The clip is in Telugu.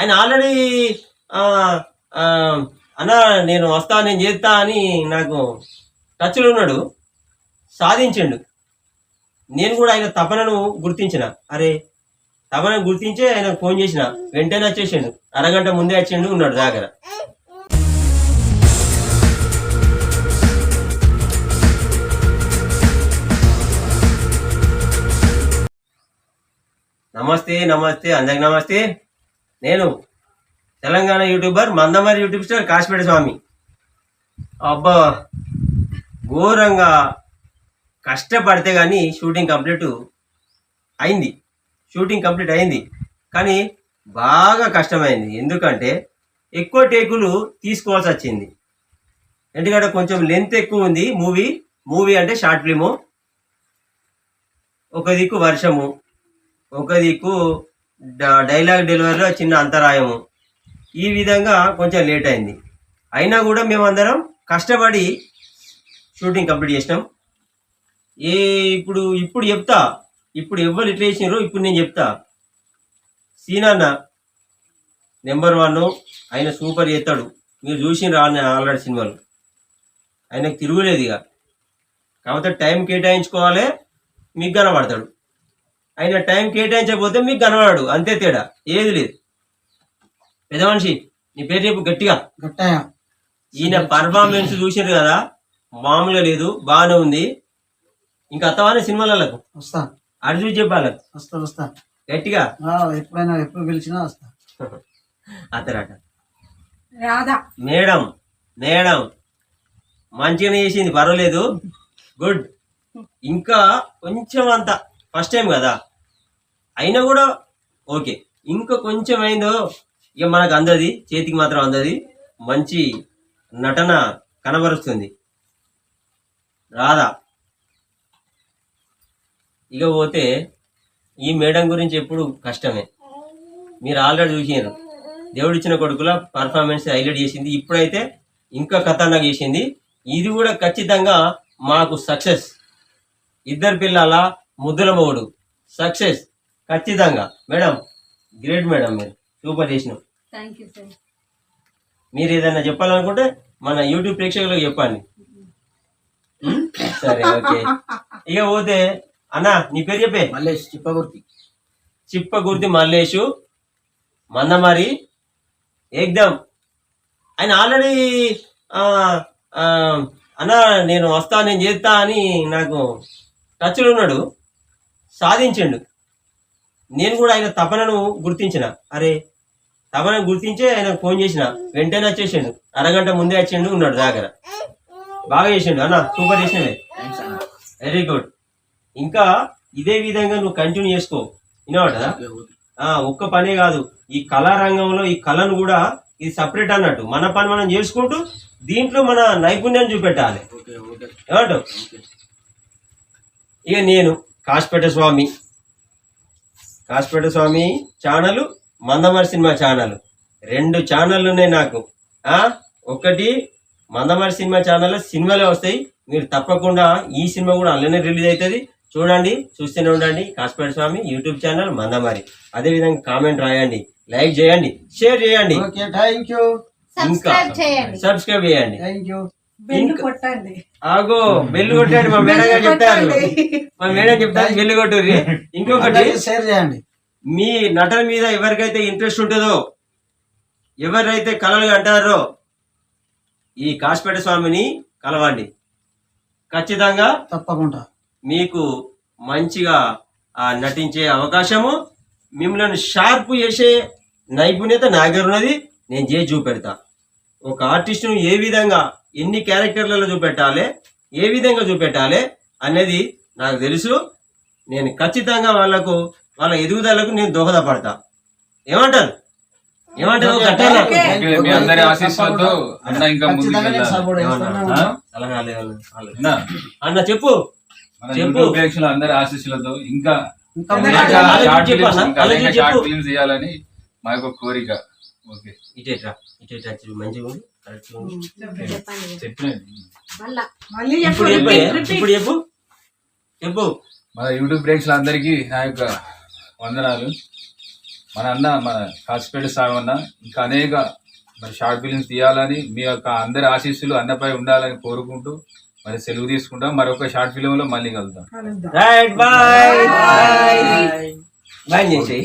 ఆయన ఆల్రెడీ అన్న నేను వస్తా నేను చేస్తా అని నాకు టచ్లో ఉన్నాడు. సాధించిండు. నేను కూడా ఆయన తపనను గుర్తించిన. అరే తపనను గుర్తించే ఆయన ఫోన్ చేసిన. వెంటనే వచ్చేసిండు. అరగంట ముందే వచ్చిండు ఉన్నాడు దగ్గర నమస్తే నమస్తే అందరికి నమస్తే. నేను Telangana YouTuber Mandamarri YouTube star Kashmira Swamy. అబ్బా ఘోరంగా కష్టపడితే కానీ షూటింగ్ కంప్లీట్ అయింది. షూటింగ్ కంప్లీట్ అయింది. కానీ బాగా కష్టమైంది. ఎందుకంటే ఎక్కువ టేకులు తీసుకోవాల్సి వచ్చింది. ఎందుకంటే కొంచెం లెంత్ ఎక్కువ ఉంది మూవీ. మూవీ అంటే షార్ట్ ఫిలిము. ఒక దిక్కు వర్షము. ఒక దిక్కు డైలాగ్ డెలివరీలో చిన్న అంతరాయము. ఈ విధంగా కొంచెం లేట్ అయింది. అయినా కూడా మేమందరం కష్టపడి షూటింగ్ కంప్లీట్ చేసినాం. ఏ ఇప్పుడు ఇప్పుడు చెప్తా. ఇప్పుడు ఎవ్వరు ఇట్లా చేసినారో ఇప్పుడు నేను చెప్తా. సీనాన్న నెంబర్ వన్ ఆయన సూపర్ చేస్తాడు. మీరు చూసిన ఆల్రెడీ సినిమాలు. ఆయనకు తిరుగులేదు ఇక. కాకపోతే టైం కేటాయించుకోవాలి మీకు కనబడతాడు. ఆయన టైం కేటాయించకపోతే మీకు కనబడాడు. అంతే తేడా. ఏది లేదు. పెద్ద మనిషి నీ పేరు చెప్పు గట్టిగా. ఈయన పర్ఫార్మెన్స్ చూసారు కదా? మామూలుగా లేదు. బాగానే ఉంది. ఇంకా అత్తవానే సినిమాలకు వస్తా. అటు చూసి చెప్పాలి. వస్తా వస్తా. గట్టిగా. ఆ, ఎప్పుడైనా ఎప్పుడు పిలిచినా వస్తా. అత్తరాట. రాధా. Madam madam. మంచిగానే చేసింది. పర్వాలేదు. గుడ్. ఇంకా కొంచెం అంత. ఫస్ట్ టైం కదా? అయినా కూడా ఓకే. ఇంకా కొంచెం అయిందో ఇక మనకు అందది చేతికి మాత్రం అందది. మంచి నటన కనబరుస్తుంది. రాధా. ఇక పోతే ఈ మేడం గురించి ఎప్పుడు కష్టమే. మీరు ఆల్రెడీ చూసినారు దేవుడిచ్చిన కొడుకుల పర్ఫార్మెన్స్ హైలైట్ చేసింది. ఇప్పుడైతే ఇంకా ఖతర్నాక్ చేసింది. ఇది కూడా ఖచ్చితంగా మాకు సక్సెస్ ఇద్దరు పిల్లల ముద్దుల మొగుడు సక్సెస్. ఖచ్చితంగా. మేడం గ్రేట్ మేడం మీరు. సూపర్ చేసినాం. థ్యాంక్ యూ సార్ మీరు ఏదైనా చెప్పాలనుకుంటే మన యూట్యూబ్ ప్రేక్షకులకు చెప్పండి. ఉం? సరే ఓకే. ఇక పోతే అన్న నీ పేరు చెప్పే? మల్లేష్ చిప్పగుర్తి. చిప్పగుర్తి మల్లేషు. మందమారి. ఏకదం ఆయన ఆల్రెడీ అన్న నేను వస్తా నేను చేస్తా అని నాకు టచ్లో ఉన్నాడు. సాధించిండు. నేను కూడా ఆయన తపనను గుర్తించిన. అరే తపనను గుర్తించి ఆయన ఫోన్ చేసిన. వెంటనే వచ్చేసిండు. అరగంట ముందే వచ్చిండు ఉన్నాడు దగ్గర బాగా చేసిండు. అన్న సూపర్ చేసినవే. వెరీ గుడ్ ఇంకా ఇదే విధంగా నువ్వు కంటిన్యూ చేసుకో. వినవటదా ఒక్క పనే కాదు. ఈ కళా రంగంలో ఈ కళను కూడా ఇది సపరేట్ అన్నట్టు. మన పని మనం చేసుకుంటూ దీంట్లో మన నైపుణ్యాన్ని చూపెట్టాలి. ఏమంటావు? ఇక నేను Kasipeta Swamy. Kasipeta Swamy channel Mandamarri cinema channel. రెండు ఛానళ్ళు ఉన్నాయి నాకు. ఆ? ఒకటి మందమరి సినిమా ఛానల్లో సినిమాలే వస్తాయి. మీరు తప్పకుండా ఈ సినిమా కూడా అందులోనే రిలీజ్ అవుతుంది. చూడండి చూస్తూనే ఉండండి. కాశపేట స్వామి యూట్యూబ్ ఛానల్ మందమరి అదేవిధంగా కామెంట్ రాయండి. లైక్ చేయండి. షేర్ చేయండి. ఓకే థ్యాంక్ యూ ఇంకా సబ్స్క్రైబ్ చేయండి. కొట్టండి. ఆగో బెల్లు కొట్టాడు మా మేడం గారు చెప్తారు. మా మేడం చెప్తారు బెల్లు కొట్టుర్రి. ఇంకొకటి షేర్ చేయండి. మీ నటన మీద ఎవరికైతే ఇంట్రెస్ట్ ఉంటుందో ఎవరైతే కళలు అంటారో ఈ కాశపేట స్వామిని కలవండి. ఖచ్చితంగా తప్పకుండా. మీకు మంచిగా ఆ, నటించే అవకాశము. మిమ్మల్ని షార్ప్ చేసే నైపుణ్యత నా దగ్గర ఉన్నది. నేను చేసి చూపెడతా. ఒక ఆర్టిస్ట్ను ఏ విధంగా ఎన్ని క్యారెక్టర్లలో చూపెట్టాలి ఏ విధంగా చూపెట్టాలి అనేది నాకు తెలుసు. నేను ఖచ్చితంగా వాళ్ళకు వాళ్ళ ఎదుగుదలకు నేను దోహదపడతా. ఏమంటారు? ఏమంటారు? అన్న చెప్పు. చెప్పు. ప్రేక్షకుల అందరి ఆశీస్సులతో ఇంకా ఇంకా అదే, ముందుకు అదే, ఇంకా అదే షార్ట్ చెప్పు ఫిల్మ్స్ అన్న, ఇంకా అదే ఇంకా చెప్పు. షార్ట్ ఫిల్మ్స్ చేయాలని మా యొక్క కోరిక. ఓకే. ఇటేట్రా ఇటేట్రా చూడు, మంచిగా ఉంది ఇప్పుడు చెప్పు మన యూట్యూబ్ ప్రేక్షకులందరికీ నా యొక్క వందనాలు. మన అన్న మన కాసిపేట సాగన్న ఇంకా అనేక మరి షార్ట్ ఫిలిమ్స్ తీయాలని మీ యొక్క అందరి ఆశీస్సులు అన్నపై ఉండాలని కోరుకుంటూ మరి సెలవు తీసుకుంటాం. మరొక షార్ట్ ఫిలిం లో మళ్ళీ కలుద్దాం. కలుద్దాం. రైట్ బాయ్ బాయ్ చేసేయి